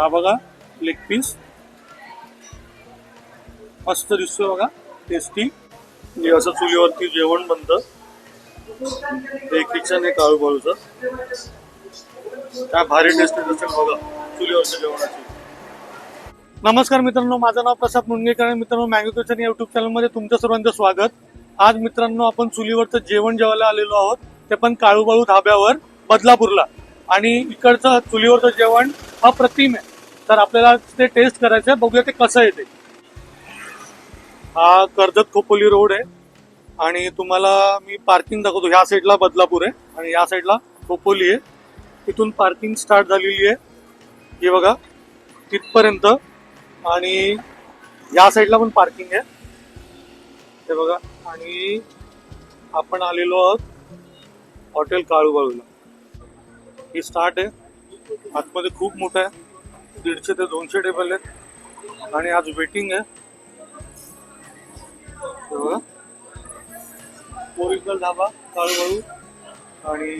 हा बघा leg piece मस्त दिसतोय बघा टेस्टी म्हणजे असं चुलीवरती जेवण बनतं. हे किचन आहे काळूबाळूचं काय भारी टेस्ट असेल बघा चुलीवरच्या जेवणाची. नमस्कार मित्रांनो माझं नाव प्रसाद मुंडगेकर आणि मित्रांनो मॅंगो किचन या युट्यूब चॅनलमध्ये तुमच्या सर्वांचं स्वागत. आज मित्रांनो आपण चुलीवरचं जेवण जेवायला आलेलो आहोत. ते पण काळूबाळू धाब्यावर बदलापूरला. आणि इकडचं चुलीवरचं जेवण अप्रतिम आहे. तर आपल्याला ते टेस्ट करायचं आहे बघूया ते कसं येते हा कर्जत खोपोली रोड आहे. आणि तुम्हाला मी पार्किंग दाखवतो. ह्या साईडला बदलापूर आहे. आणि या साईडला खोपोली आहे. तिथून पार्किंग स्टार्ट झालेली आहे. हे बघा. तिथपर्यंत. आणि या साईडला पण पार्किंग आहे. हे बघा. आणि आपण आलेलो आहोत हॉटेल काळूबाळूला. ही स्टार्ट आहे. आतमध्ये खूप मोठं आहे. दीडशे ते दोनशे टेबल आहेत. आणि आज वेटिंग आहे. हे ओरिजिनल धाबा काळूबाळू आणि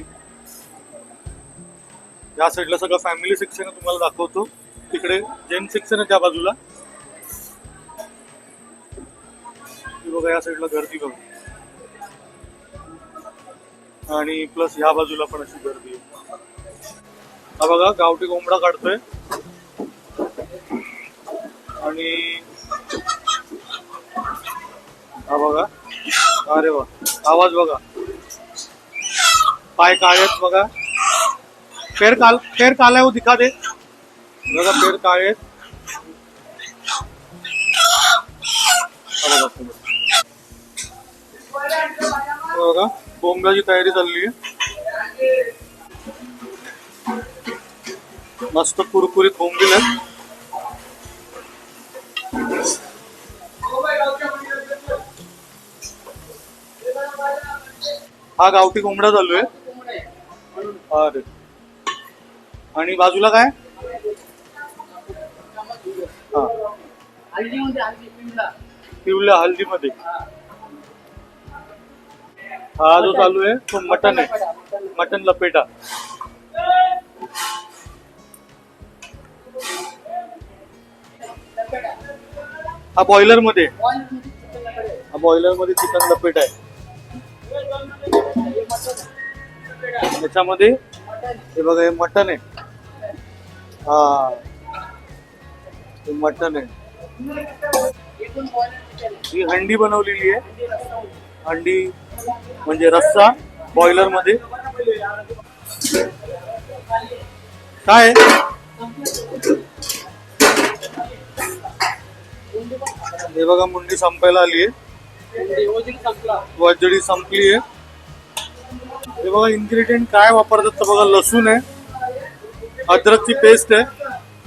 या साईडला सगळं फॅमिली सेक्शन तुम्हाला दाखवतो. तिकडे जेन सेक्शन आहे त्या बाजूला. बघा या साईडला गर्दी बघा. आणि प्लस ह्या बाजूला पण अशी गर्दी आहे. हा बघा गावठी कोंबडा काढतोय. आणि हा बघा. अरे वा आवाज बघा. पाय काळे आहेत बघा. फेर काल फेर काला हो दिखा दे. बघा फेर काळे आहेत बघा बोंबलाची तयारी चालली आहे. मस्त कुरकुरीत बोंबील आहेत. हा गावठी कोंबडा चालू आहे अरे. आणि बाजूला काय? हा. पिवल्या हल्दीमध्ये हा जो चालू आहे तो मटन आहे. मटन लपेटा. हा बॉयलरमध्ये. हा बॉयलरमध्ये चिकन लपेटा आहे. त्याच्यामध्ये हे बघा हे मटन आहे. हा. हे मटन आहे. ही हंडी बनवलेली आहे. हंडी म्हणजे रस्सा बॉयलरमध्ये काय? आहे? हे बघा मुंडी संपायला आली आहे. वजडी संपली आहे. हे बघा इन्ग्रेडियंट काय वापरतात तर बघा लसूण आहे अद्रकची पेस्ट आहे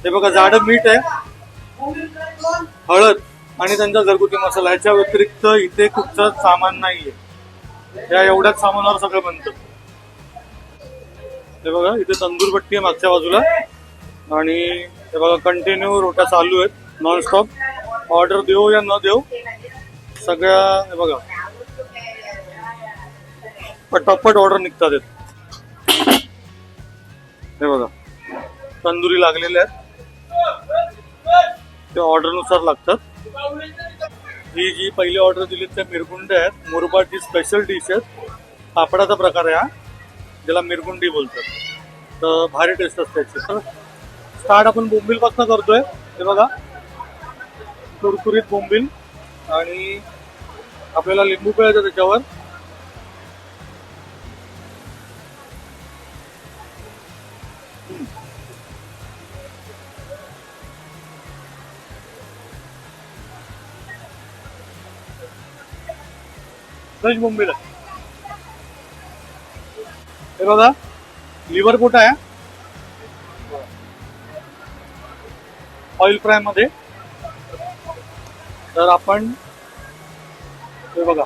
हे बघा जाडं मीठ आहे हळद आणि त्यांचा घरगुती मसाला. ह्याच्या व्यतिरिक्त इथे कुठचं सामान नाहीये. या एवढ्याच सामानावर सगळं बनतं. हे बघा इथे तंदूर पट्टी आहे मागच्या बाजूला. आणि हे बघा कंटिन्यू रोट्या चालू आहेत नॉनस्टॉप ऑर्डर देऊ या न देऊ सगळ्या हे बघा. पटापट ऑर्डर निघतात हे बघा. तंदुरी लागलेल्या आहेत. त्या ऑर्डरनुसार लागतात. ही जी पहिली ऑर्डर दिली त्या मिरगुंडे आहेत. मुरबाडची स्पेशल डिश आहेत. पापडाचा प्रकार आहे हा. ज्याला मिरगुंडी बोलतात. तर भारी टेस्ट असते त्याची तर स्टार्ट आपण बोंबीलपासून करतोय. हे बघा. कुरकुरीत बोंबील आणि आपल्याला लिंबू पिळायचं त्याच्यावर. फ्रेश बोंबील आहे हे बघा लिव्हर कुठं आहे? ऑइल फ्रायमध्ये. तर आपण हे बघा.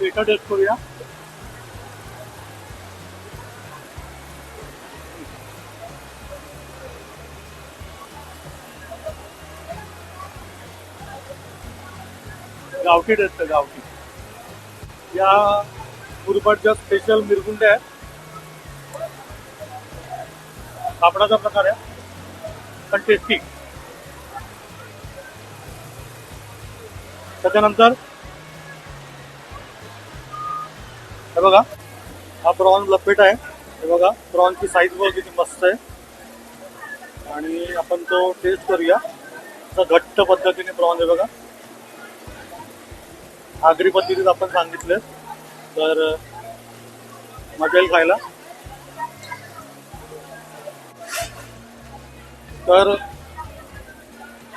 डेटा डेट करूया. गावठी डेट गावठी. या मुरबाडच्या स्पेशल मिरगुंड्या आहेत. कापडाचा प्रकार आहे. पण टेस्टी त्याच्यानंतर हे बघा. हा प्रॉन लपेट आहे. हे बघा प्रॉनची साईज बघ किती मस्त आहे. आणि आपण तो टेस्ट करूया. असा घट्ट पद्धतीने प्रॉन आहे बघा. आगरी पद्धतीत आपण सांगितले. तर मटेल खायला. तर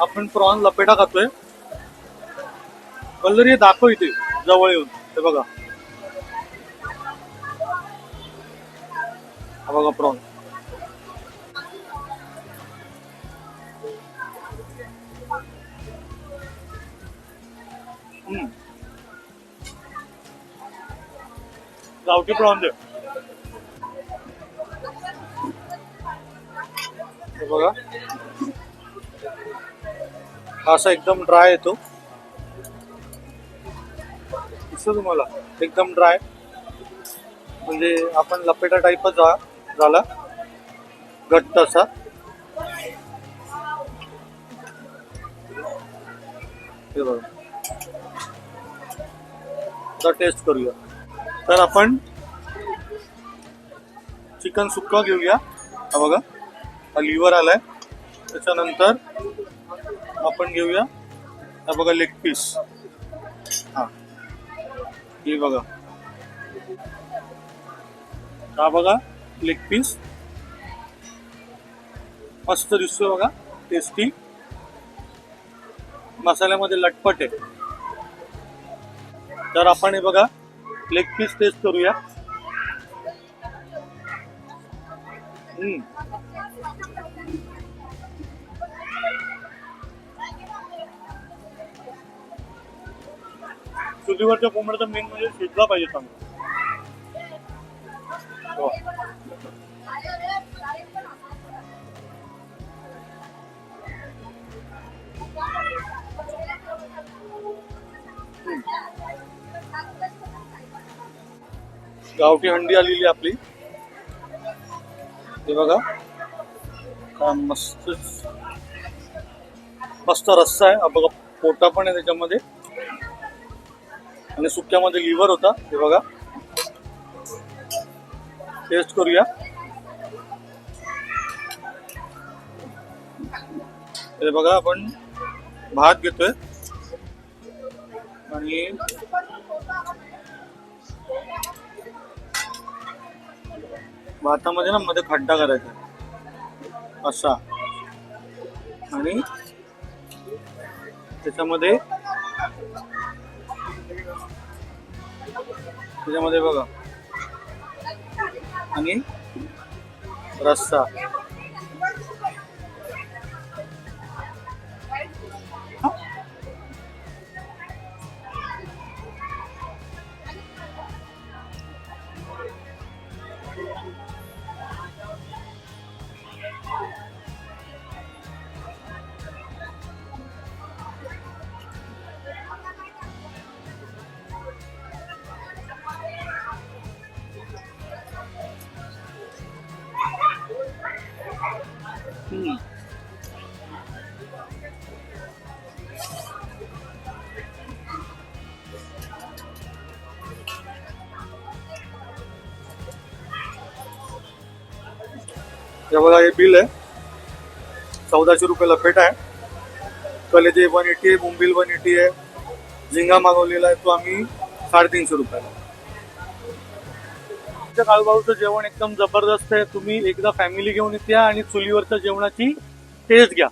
आपण प्रॉन लपेटा खातोय. कलर दाखव इथे जवळ येऊन. हे बघा. हा बघा प्रॉन. गावठी प्रॉन दे हे बघा. हा असा एकदम ड्राय येतो दिसतो तुम्हाला? एकदम ड्राय म्हणजे आपण लपेटा टाईपच झा- झाला. घट्ट असा हे बघा. टेस्ट करूया. तर आपण चिकन सुक्का घेऊया. हा बघा. हा लिव्हर आलाय. त्याच्यानंतर आपण घेऊया. हा बघा लेग पीस हा. हे बघा. हा बघा. लेग पीस मस्त दिसतोय बघा टेस्टी मसाल्यामध्ये लटपट आहे. तर आपण हे बघा लेग पीस टेस्ट करूया. हम्म. चुलीवरच्या कोंबड्याचा मेन म्हणजे शिजला पाहिजे चांगला. हो. गावठी हंडी आलेली आपली. हे बघा. काय मस्त. मस्त रस्सा आहे. बघा पोटा पण आहे त्याच्यामध्ये. आणि सुक्यामध्ये लिव्हर होता. हे बघा. टेस्ट करूया. हे बघा आपण भात घेतोय. आणि भातामध्ये ना मध्ये खड्डा करायचा असा. आणि त्याच्यामध्ये त्याच्यामध्ये बघा. आणि रस्सा. हे बघा हे बिल आहे. चौदाशे रुपये लपेट आहे. कलेजे वन एटी आहे बोंबील वन एटी आहे. झिंगा मागवलेला आहे तो आम्ही साडेतीनशे रुपयाला. आमच्या काळूबाळूचं जेवण एकदम जबरदस्त आहे. तुम्ही एकदा फॅमिली घेऊन या आणि चुलीवरच्या जेवणाची टेस्ट घ्या.